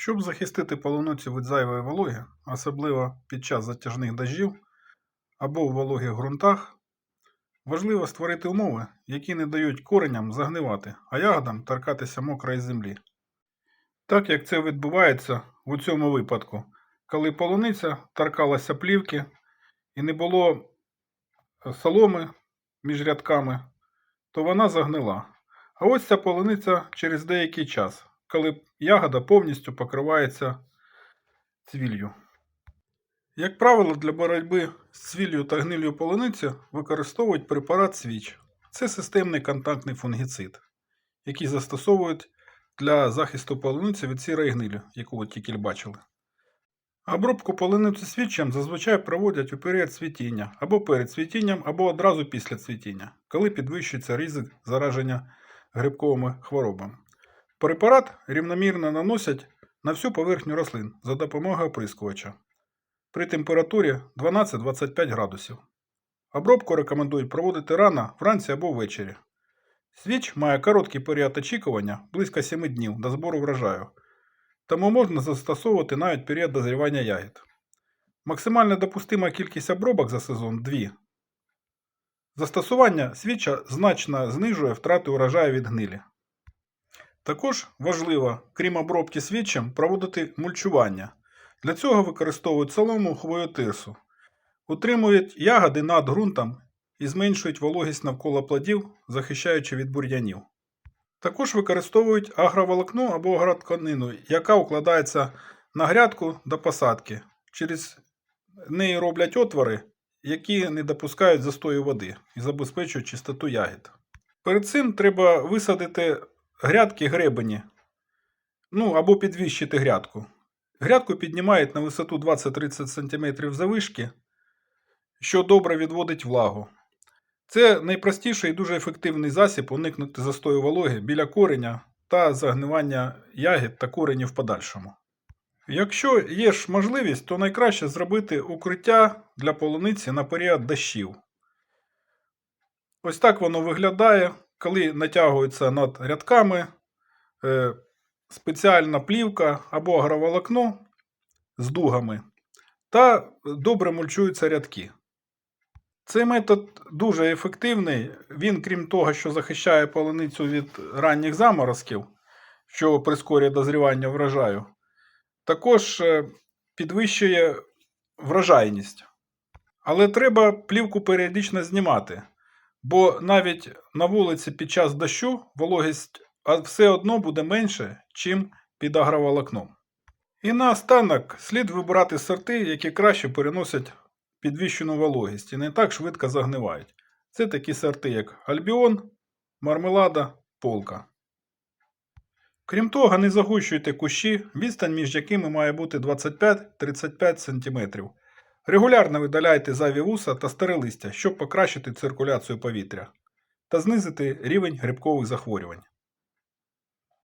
Щоб захистити полуницю від зайвої вологи, особливо під час затяжних дощів або в вологих ґрунтах, важливо створити умови, які не дають кореням загнивати, а ягодам торкатися мокрої землі. Так як це відбувається у цьому випадку, коли полуниця торкалася плівки і не було е, соломи між рядками, то вона загнила. А ось ця полуниця через деякий час, коли ягода повністю покривається цвіллю. Як правило, для боротьби з цвіллю та гнилью полуниці використовують препарат свіч. Це системний контактний фунгіцид, який застосовують для захисту полуниці від сірої гнилі, яку ви тільки бачили. Обробку полуниці свічем зазвичай проводять у період цвітіння, або перед цвітінням, або одразу після цвітіння, коли підвищується ризик зараження грибковими хворобами. Препарат рівномірно наносять на всю поверхню рослин за допомогою оприскувача при температурі 12-25 градусів. Обробку рекомендують проводити рано, вранці або ввечері. Свіч має короткий період очікування близько 7 днів до збору врожаю, тому можна застосовувати навіть період дозрівання ягід. Максимальна допустима кількість обробок за сезон 2. Застосування свіча значно знижує втрати урожаю від гнилі. Також важливо, крім обробки свічем, проводити мульчування. Для цього використовують солому хвою тирсу, утримують ягоди над ґрунтом і зменшують вологість навколо плодів, захищаючи від бур'янів. Також використовують агроволокно або агротканину, яка укладається на грядку до посадки. Через неї роблять отвори, які не допускають застою води і забезпечують чистоту ягід. Перед цим треба висадити грядки гребені, ну або підвищити грядку. Грядку піднімають на висоту 20-30 см завишки, що добре відводить влагу. Це найпростіший і дуже ефективний засіб уникнути застою вологи біля кореня та загнивання ягід та коренів в подальшому. Якщо є ж можливість, то найкраще зробити укриття для полуниці на період дощів. Ось так воно виглядає, коли натягується над рядками е, спеціальна плівка або агроволокно з дугами та добре мульчуються рядки. Цей метод дуже ефективний. Він, крім того, що захищає полуницю від ранніх заморозків, що прискорює дозрівання врожаю, також е, підвищує врожайність. Але треба плівку періодично знімати, бо навіть на вулиці під час дощу вологість все одно буде менше, чим під агроволокном. І наостанок слід вибирати сорти, які краще переносять підвищену вологість і не так швидко загнивають. Це такі сорти, як альбіон, мармелада, полка. Крім того, не загущуйте кущі, відстань між якими має бути 25-35 см. Регулярно видаляйте зайві вуса та старе листя, щоб покращити циркуляцію повітря та знизити рівень грибкових захворювань.